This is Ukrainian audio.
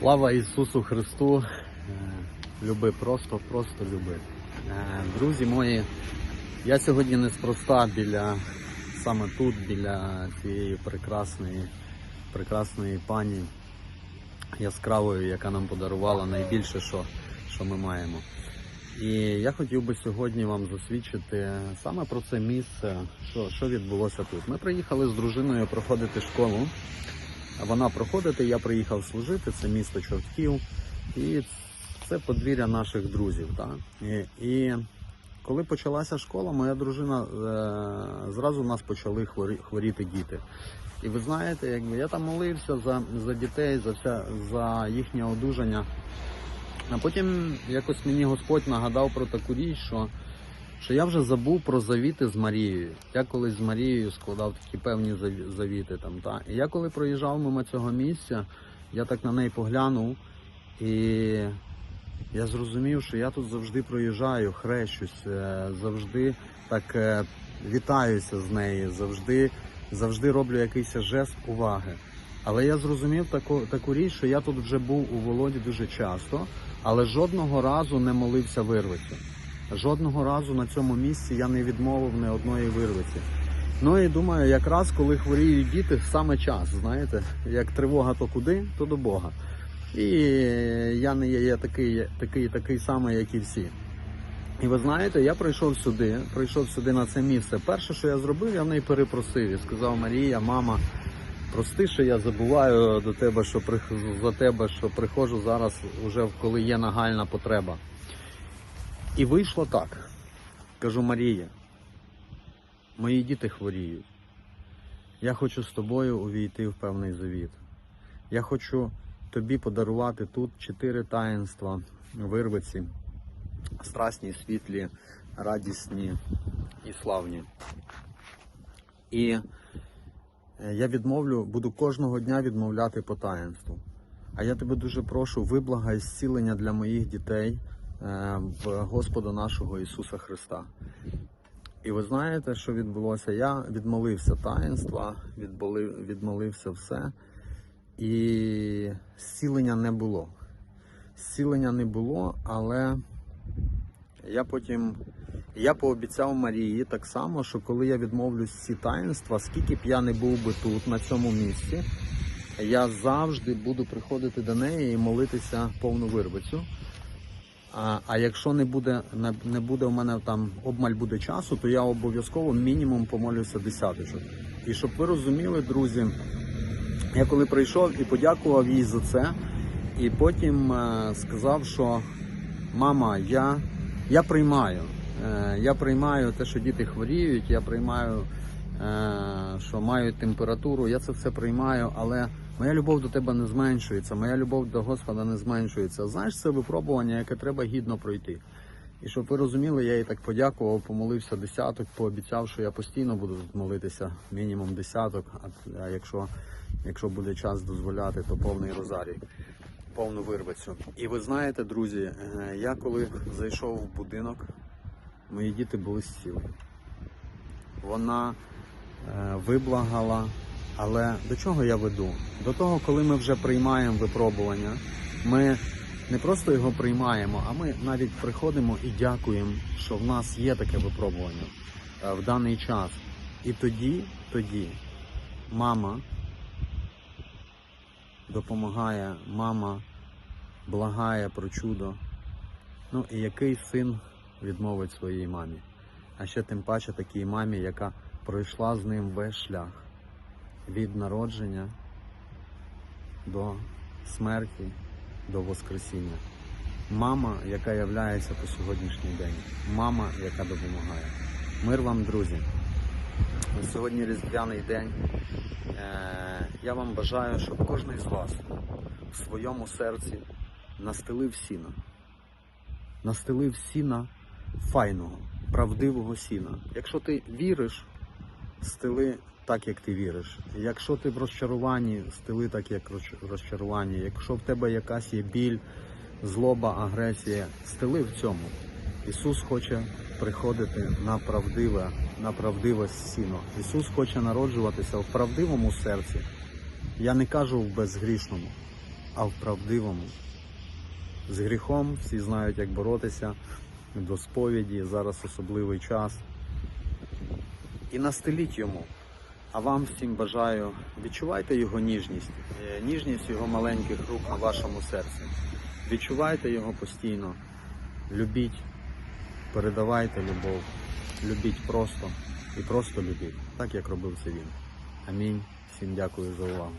Слава Ісусу Христу! Е, Люби просто, просто люби. Е, Друзі мої, я сьогодні неспроста біля саме тут, біля цієї прекрасної, прекрасної пані яскравої, яка нам подарувала найбільше, що, що ми маємо. І я хотів би сьогодні вам засвідчити саме про це місце, що, що відбулося тут. Ми приїхали з дружиною проходити школу. Вона проходити, я приїхав служити, це місто Чортків, і це подвір'я наших друзів. Так? І, і коли почалася школа, моя дружина е, зразу нас почали хворі, хворіти діти. І ви знаєте, якби я там молився за, за дітей, за вся за їхнє одужання. А потім якось мені Господь нагадав про таку річ, що, що я вже забув про завіти з Марією. Я колись з Марією складав такі певні завіти там. Та? І я коли проїжджав мимо цього місця, я так на неї поглянув і я зрозумів, що я тут завжди проїжджаю, хрещусь, е, завжди так е, вітаюся з нею, завжди, завжди роблю якийсь жест уваги. Але я зрозумів таку, таку річ, що я тут вже був у Володі дуже часто, але жодного разу не молився вирвиці. Жодного разу на цьому місці я не відмовив ні одної вирвиці. Ну і думаю, якраз коли хворіють діти, саме час, знаєте, як тривога то куди, то до Бога. І я не є я такий, такий, такий самий, як і всі. І ви знаєте, я прийшов сюди, прийшов сюди на це місце. Перше, що я зробив, я в неї перепросив і сказав Марія, мама, прости, що я забуваю до тебе, що при- за тебе, що приходжу зараз, уже коли є нагальна потреба. І вийшло так. Кажу, Марія, мої діти хворіють. Я хочу з тобою увійти в певний завіт. Я хочу тобі подарувати тут чотири таїнства вирвиці, страсні, світлі, радісні і славні. І е, я відмовлю, буду кожного дня відмовляти по таїнству. А я тебе дуже прошу, виблагай зцілення для моїх дітей в Господа нашого Ісуса Христа. І ви знаєте, що відбулося? Я відмолився таїнства, відмолив, відмолився все. І зцілення не було. Зцілення не було, але я потім я пообіцяв Марії так само, що коли я відмовлюсь ці таїнства, скільки б я не був би тут, на цьому місці, я завжди буду приходити до неї і молитися повну вирвицю. А, а якщо не буде, не, буде у мене там обмаль буде часу, то я обов'язково мінімум помолюся десяточок. І щоб ви розуміли, друзі, я коли прийшов і подякував їй за це, і потім е, сказав, що мама, я, я приймаю. Е, я приймаю те, що діти хворіють, я приймаю, е, що мають температуру, я це все приймаю, але моя любов до тебе не зменшується, моя любов до Господа не зменшується. Знаєш, це випробування, яке треба гідно пройти. І щоб ви розуміли, я їй так подякував, помолився десяток, пообіцяв, що я постійно буду тут молитися, мінімум десяток, а, якщо, якщо буде час дозволяти, то повний розарій, повну вирвицю. І ви знаєте, друзі, е, я коли зайшов в будинок, мої діти були зцілені. Вона е, виблагала, але до чого я веду? До того, коли ми вже приймаємо випробування, ми не просто його приймаємо, а ми навіть приходимо і дякуємо, що в нас є таке випробування е, в даний час. І тоді, тоді мама допомагає, мама благає про чудо. Ну і який син відмовить своїй мамі? А ще тим паче такій мамі, яка пройшла з ним весь шлях від народження до смерті, до Воскресіння. Мама, яка являється по сьогоднішній день. Мама, яка допомагає. Мир вам, друзі. Сьогодні різдвяний день. Е, Я вам бажаю, щоб кожен з вас в своєму серці настелив сіна. Настелив сіна файного, правдивого сіна. Якщо ти віриш, стели так, як ти віриш. Якщо ти в розчаруванні, стели так, як роз- в розчаруванні. Якщо в тебе якась є біль, злоба, агресія, стели в цьому. Ісус хоче приходити на правдиве, на правдиве сіно. Ісус хоче народжуватися в правдивому серці. Я не кажу в безгрішному. а в правдивому. З гріхом всі знають, як боротися до сповіді, зараз особливий час. І настеліть йому. А вам всім бажаю, відчувайте його ніжність, е, ніжність його маленьких рук на вашому серці. Відчувайте його постійно, любіть, передавайте любов, любіть просто і просто любіть, так як робив це він. Амінь. Всім дякую за увагу.